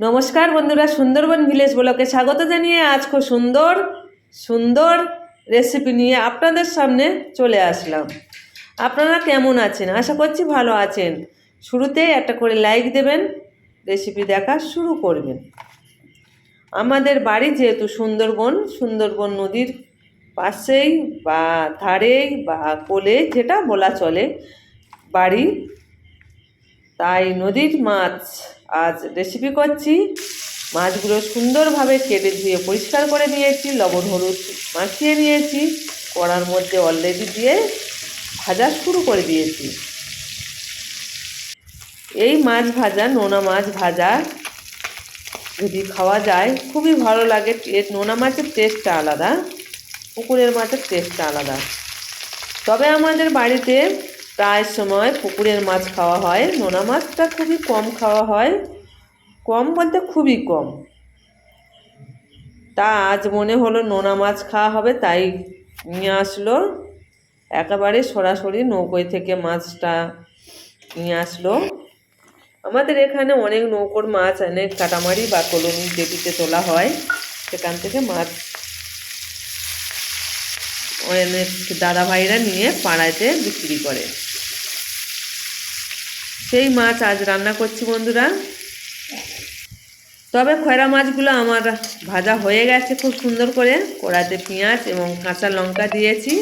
নমস্কার বন্ধুরা, সুন্দরবন ভিলেজ ব্লকে স্বাগত জানিয়ে আজ খুব সুন্দর সুন্দর রেসিপি নিয়ে আপনাদের সামনে চলে আসলাম। আপনারা কেমন আছেন? আশা করছি ভালো আছেন। শুরুতেই একটা করে লাইক দেবেন রেসিপি দেখা শুরু করবেন। আমাদের বাড়ি যেহেতু সুন্দরবন সুন্দরবন নদীর পাশেই বা ধারেই বা কোলে যেটা বলা চলে বাড়ি, তাই নদীর মাছ আজ রেসিপি করছি। মাছগুলো সুন্দরভাবে কেটে ধুয়ে পরিষ্কার করে নিয়েছি, লবণ, হলুদ মাখিয়ে নিয়েছি। কড়ার মধ্যে অলরেডি দিয়ে ভাজা শুরু করে দিয়েছি। এই মাছ ভাজা, নোনা মাছ ভাজা যদি খাওয়া যায়, খুবই ভালো লাগে। নোনা মাছের টেস্টটা আলাদা, পুকুরের মাছের টেস্টটা আলাদা। তবে আমাদের বাড়িতে প্রায় সময় পুকুরের মাছ খাওয়া হয়। নোনা মাছটা খুবই কম খাওয়া হয়। কম বলতে খুবই কম। তা আজ মনে হলো নোনা মাছ খাওয়া হবে, তাই নিয়ে আসলো। একেবারে সরাসরি নৌকোয় থেকে মাছটা নিয়ে আসলো। আমাদের এখানে অনেক নৌকোর মাছ, অনেক কাটামারি বা কলোনি জেটিতে তোলা হয়, সেখান থেকে মাছ অনেক দাদা ভাইরা নিয়ে পাড়াতে বিক্রি করে। সেই মাছ আজ রান্না করছি বন্ধুরা। তবে খয়রা মাছগুলো আমার ভাজা হয়ে গেছে খুব সুন্দর করে। কড়াতে পেঁয়াজ এবং কাঁচা লঙ্কা দিয়েছি।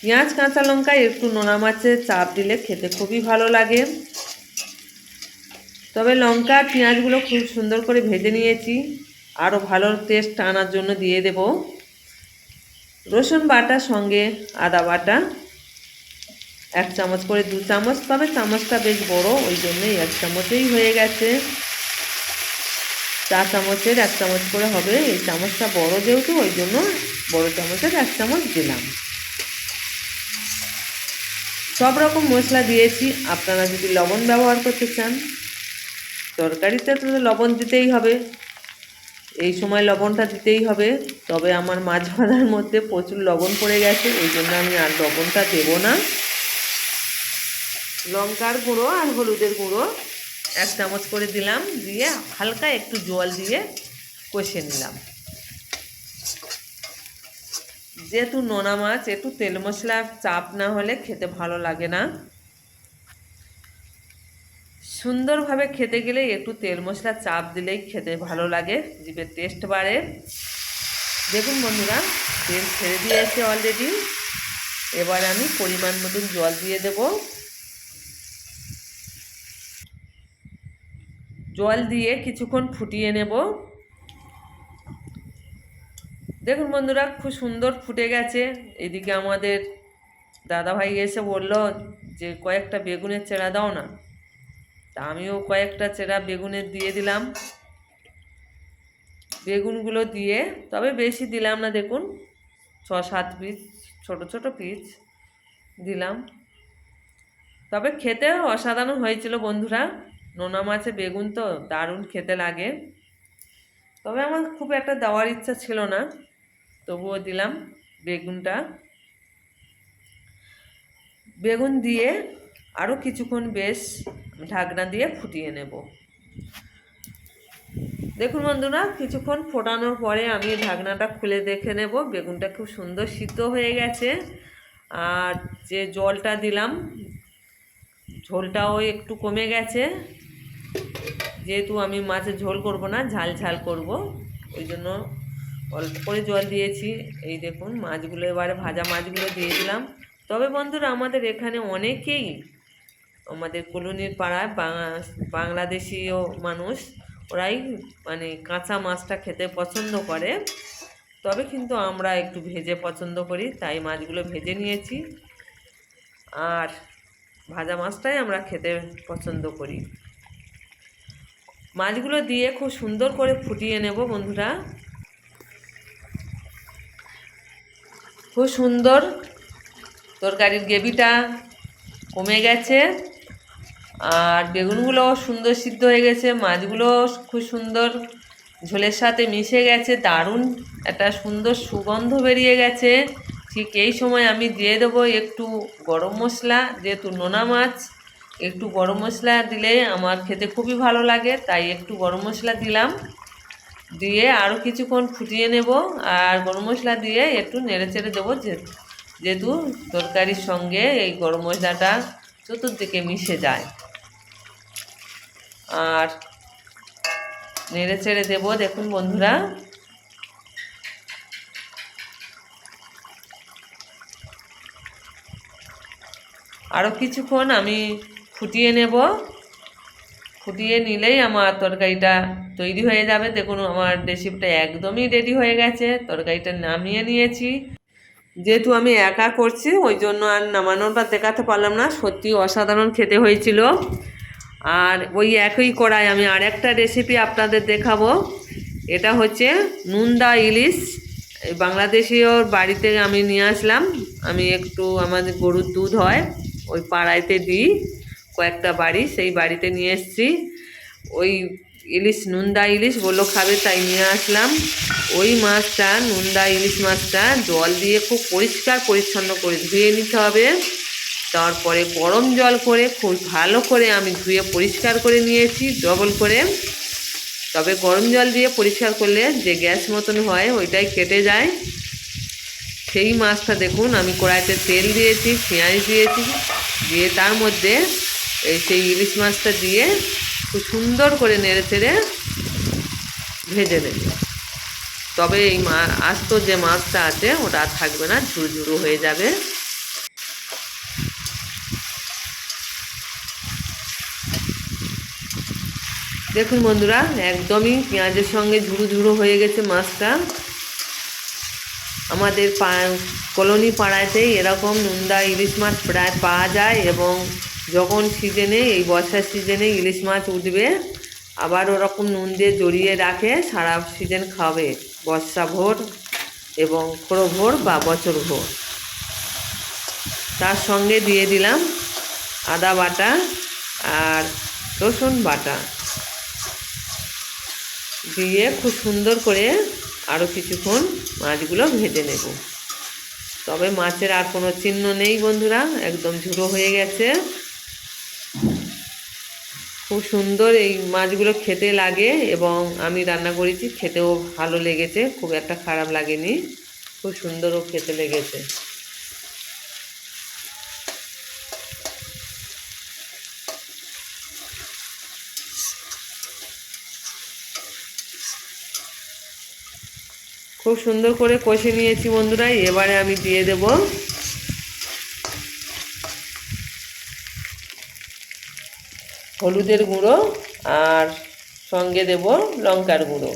পেঁয়াজ, কাঁচা লঙ্কা, একটু নোনা মাছের চাপ দিলে খেতে খুবই ভালো লাগে। তবে লঙ্কা, পেঁয়াজগুলো খুব সুন্দর করে ভেজে নিয়েছি। আরও ভালো টেস্ট আনার জন্য দিয়ে দেব। রসুন বাটার সঙ্গে আদা বাটা। এক চামচ করে দু চামচ তবে চামচটা বেশ বড়, ওই জন্যই এক চামচেই হয়ে গেছে। চা চামচের এক চামচ করে হবে, এই চামচটা বড় যেহেতু, ওই জন্য বড় চামচের এক চামচ দিলাম। সব রকম মশলা দিয়েছি, আপনারা যদি লবণ ব্যবহার করতে চান, তরকারিতে তো লবণ দিতেই হবে, এই সময় লবণটা দিতেই হবে, তবে আমার মাছ ভাজার মধ্যে প্রচুর লবণ পড়ে গেছে, এই জন্য আমি আর লবণটা দেবো না। লঙ্কার গুঁড়ো আর হলুদের গুঁড়ো। এক চামচ করে দিলাম, দিয়ে হালকা একটু জল দিয়ে কষে নিলাম। যেহেতু নোনা মাছ, একটু তেল মশলার চাপ না হলে খেতে ভালো লাগে না। সুন্দরভাবে খেতে গেলে একটু তেল মশলা, চাপ দিলেই খেতে ভালো লাগে জিভের টেস্ট বাড়ে। দেখুন বন্ধুরা, তেল ছেড়ে দিয়েছে অলরেডি এবার আমি পরিমাণ মতন জল দিয়ে দেব। জল দিয়ে কিছুক্ষণ ফুটিয়ে নেব। দেখুন বন্ধুরা, খুব সুন্দর ফুটে গেছে। এদিকে আমাদের দাদাভাই এসে বলল যে, কয়েকটা বেগুনের চেরা দাও না। তা আমিও কয়েকটা চেরা বেগুনের দিয়ে দিলাম। বেগুনগুলো দিয়ে, তবে বেশি দিলাম না, দেখুন ছ সাত পিস, ছোট ছোট পিস দিলাম। তবে খেতে অসাধারণ হয়েছিল বন্ধুরা। নোনা মাছে বেগুন তো দারুণ খেতে লাগে। তবে আমার খুব একটা দেওয়ার ইচ্ছা ছিল না, তবুও দিলাম বেগুনটা। বেগুন দিয়ে আরও কিছুক্ষণ বেশ ঢাকনা দিয়ে ফুটিয়ে নেব। দেখুন বন্ধুরা, কিছুক্ষণ ফোটানোর পরে আমি ঢাকনাটা খুলে দেখে নেব। বেগুনটা খুব সুন্দর সিদ্ধ হয়ে গেছে। আর যে জলটা দিলাম, ঝোলটাও একটু কমে গেছে। যেহেতু আমি মাছের ঝোল করব না, ঝাল ঝাল করব, ওই জন্য অল্প করে জল দিয়েছি। এই দেখুন, মাছগুলো এবারে ভাজা মাছগুলো দিয়ে দিলাম। তবে বন্ধুরা, আমাদের এখানে অনেকেই আমাদের কলোনির পাড়ায় বাংলাদেশিও মানুষ, ওরাই মানে কাঁচা মাছটা খেতে পছন্দ করে। তবে কিন্তু আমরা একটু ভেজে পছন্দ করি, তাই মাছগুলো ভেজে নিয়েছি। আর ভাজা মাছটাই আমরা খেতে পছন্দ করি। মাছগুলো দিয়ে খুব সুন্দর করে ফুটিয়ে নেব বন্ধুরা। খুব সুন্দর তরকারির গ্রেভিটা কমে গেছে আর বেগুনগুলো সুন্দর সিদ্ধ হয়ে গেছে, মাছগুলো খুব সুন্দর ঝোলের সাথে মিশে গেছে, দারুণ একটা সুন্দর সুগন্ধ বেরিয়ে গেছে। ঠিক এই সময় আমি দিয়ে দেবো একটু গরম মশলা, যেহেতু নোনা মাছ। একটু গরম মশলা দিলে আমার খেতে খুবই ভালো লাগে, তাই একটু গরম মশলা দিলাম। দিয়ে আরও কিছুক্ষণ ফুটিয়ে নেব আর গরম মশলা দিয়ে একটু নেড়ে চেড়ে দেবো যেহেতু তরকারির সঙ্গে এই গরম মশলাটা চতুর্দিকে মিশে যায়। আর নেড়ে চেড়ে দেবো, দেখুন বন্ধুরা। আরও কিছুক্ষণ আমি ফুটিয়ে নেব। ফুটিয়ে নিলেই আমার তরকারিটা তৈরি হয়ে যাবে। দেখুন, আমার রেসিপিটা একদমই রেডি হয়ে গেছে। তরকারিটা নামিয়ে নিয়েছি। যেহেতু আমি একা করছি, ওই জন্য আর নামানোর বা দেখাতে পারলাম না। সত্যি অসাধারণ খেতে হয়েছিল। আর ওই একই কড়াই আমি আর একটা রেসিপি আপনাদের দেখাবো। এটা হচ্ছে নুনদা ইলিশ। এই বাংলাদেশীয় বাড়িতে আমি নিয়ে আসলাম। আমি একটু আমাদের গরুর দুধ হয়, ওই পাড়াইতে দিই। কয়েকটা বাড়ি, সেই বাড়িতে নিয়ে এসেছি। ওই ইলিশ, নুনদা ইলিশ, বলল খাবে, তাই নিয়ে আসলাম। ওই মাছটা, নুনদা ইলিশ মাছটা জল দিয়ে খুব পরিষ্কার পরিচ্ছন্ন করে ধুয়ে নিতে হবে। তারপরে গরম জল করে খুব ভালো করে আমি ধুয়ে পরিষ্কার করে নিয়েছি, ডবল করে। তবে গরম জল দিয়ে পরিষ্কার করলে যে গ্যাস মতন হয়, ওইটাই কেটে যায়। সেই মাছটা দেখুন, আমি কড়াইতে তেল দিয়েছি, পেঁয়াজ দিয়েছি, দিয়ে তার মধ্যে এই সেই ইলিশ মাছটা দিয়ে খুব সুন্দর করে নেড়ে চেড়ে ভেজে নেবে। তবে এই মা, আস্ত যে মাছটা আছে, ওটা আর থাকবে না ঝুরু ঝুরু হয়ে যাবে। দেখুন বন্ধুরা, একদমই পেঁয়াজের সঙ্গে ঝুরু ঝুরু হয়ে গেছে মাছটা। আমাদের পা, কলোনি পাড়াতেই এরকম নুনদা ইলিশ মাছ প্রায় পাওয়া যায় এবং যখন সিজনে এই বর্ষার সিজনে ইলিশ মাছ উঠবে, আবার ওরকম নুন দিয়ে জড়িয়ে রাখে, সারা সিজন খাবে। বর্ষা ভোর এবং খোড়ো ভোর বা বছর ভোর। তার সঙ্গে দিয়ে দিলাম আদা বাটা আর রসুন বাটা। দিয়ে খুব সুন্দর করে আরও কিছুক্ষণ মাছগুলো ভেজে নেব। তবে মাছের আর কোনো চিহ্ন নেই বন্ধুরা, একদম ঝুড়ো হয়ে গেছে। খুব সুন্দর এই মাছগুলো খেতে লাগে এবং আমি রান্না করেছি, খেতেও ভালো লেগেছে, খুব একটা খারাপ লাগেনি, খুব সুন্দরও খেতে লেগেছে। খুব সুন্দর করে কষে নিয়েছি বন্ধুরা, এবারে আমি দিয়ে দেব হলুদের গুঁড়ো আর সঙ্গে দেব লঙ্কার গুঁড়ো।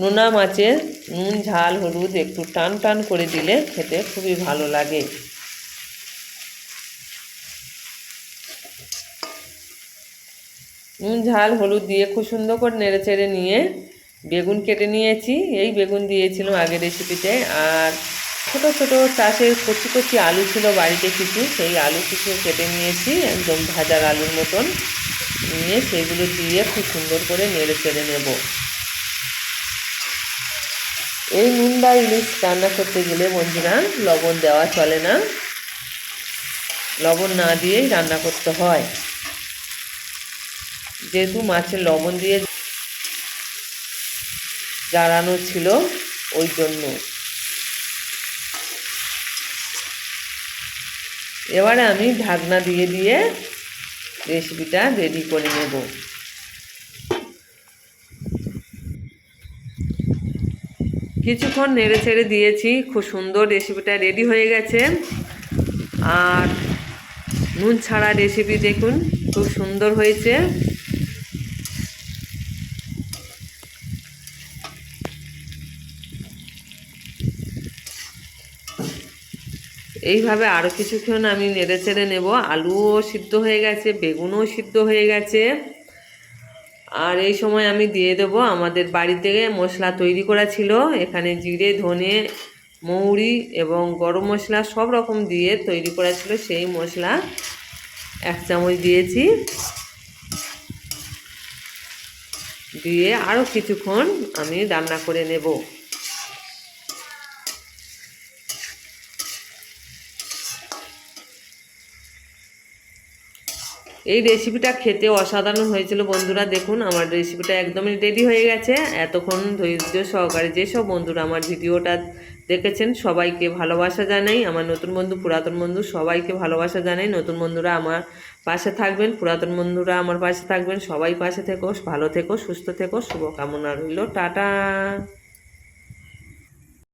নোনা মাছের নুন, ঝাল, হলুদ একটু টান টান করে দিলে খেতে খুবই ভালো লাগে। নুন, ঝাল, হলুদ দিয়ে খুব সুন্দর করে নেড়ে চেড়ে নিয়ে বেগুন কেটে নিয়েছি। এই বেগুন দিয়েছিলাম আগের রেসিপিতে আর ছোট ছোট চাষের কচি কচি আলু ছিল বাড়িতে কিছু, সেই আলু কিছু কেটে নিয়েছি, একদম ভাজার আলুর মতন। নিয়ে সেগুলো দিয়ে খুব সুন্দর করে নেড়ে চেড়ে নেব। এই নুন বা ইলিশ রান্না করতে গেলে বন্ধুরা, লবণ দেওয়া চলে না। লবণ না দিয়েই রান্না করতে হয়। যেহেতু মাছের লবণ দিয়ে জারানো ছিল, ওই জন্য। এবারে আমি ঢাকনা দিয়ে দিয়ে রেসিপিটা রেডি করে নেব। কিছুক্ষণ নেড়ে ছেড়ে দিয়েছি, খুব সুন্দর রেসিপিটা রেডি হয়ে গেছে। আর নুন ছাড়া রেসিপি দেখুন, খুব সুন্দর হয়েছে। এইভাবে আরও কিছুক্ষণ আমি নেড়ে চেড়ে নেব। আলুও সিদ্ধ হয়ে গেছে, বেগুনও সিদ্ধ হয়ে গেছে। আর এই সময় আমি দিয়ে দেবো আমাদের বাড়িতে মশলা তৈরি করা ছিল। এখানে জিরে, ধনে, মৌরি এবং গরম মশলা সব রকম দিয়ে তৈরি করা ছিল। সেই মশলা এক চামচ দিয়েছি। দিয়ে আরও কিছুক্ষণ আমি রান্না করে নেব। এই রেসিপিটা খেতে অসাধারণ হয়েছিল বন্ধুরা। দেখুন, আমার রেসিপিটা একদমই রেডি হয়ে গেছে। এতক্ষণ ধৈর্য সহকারে যেসব বন্ধুরা আমার ভিডিওটা দেখেছেন, সবাইকে ভালোবাসা জানাই। আমার নতুন বন্ধু, পুরাতন বন্ধু, সবাইকে ভালোবাসা জানাই। নতুন বন্ধুরা আমার পাশে থাকবেন, পুরাতন বন্ধুরা আমার পাশে থাকবেন। সবাই পাশে থেকো, ভালো থেকো, সুস্থ থেকো। শুভকামনা রইল। টাটা!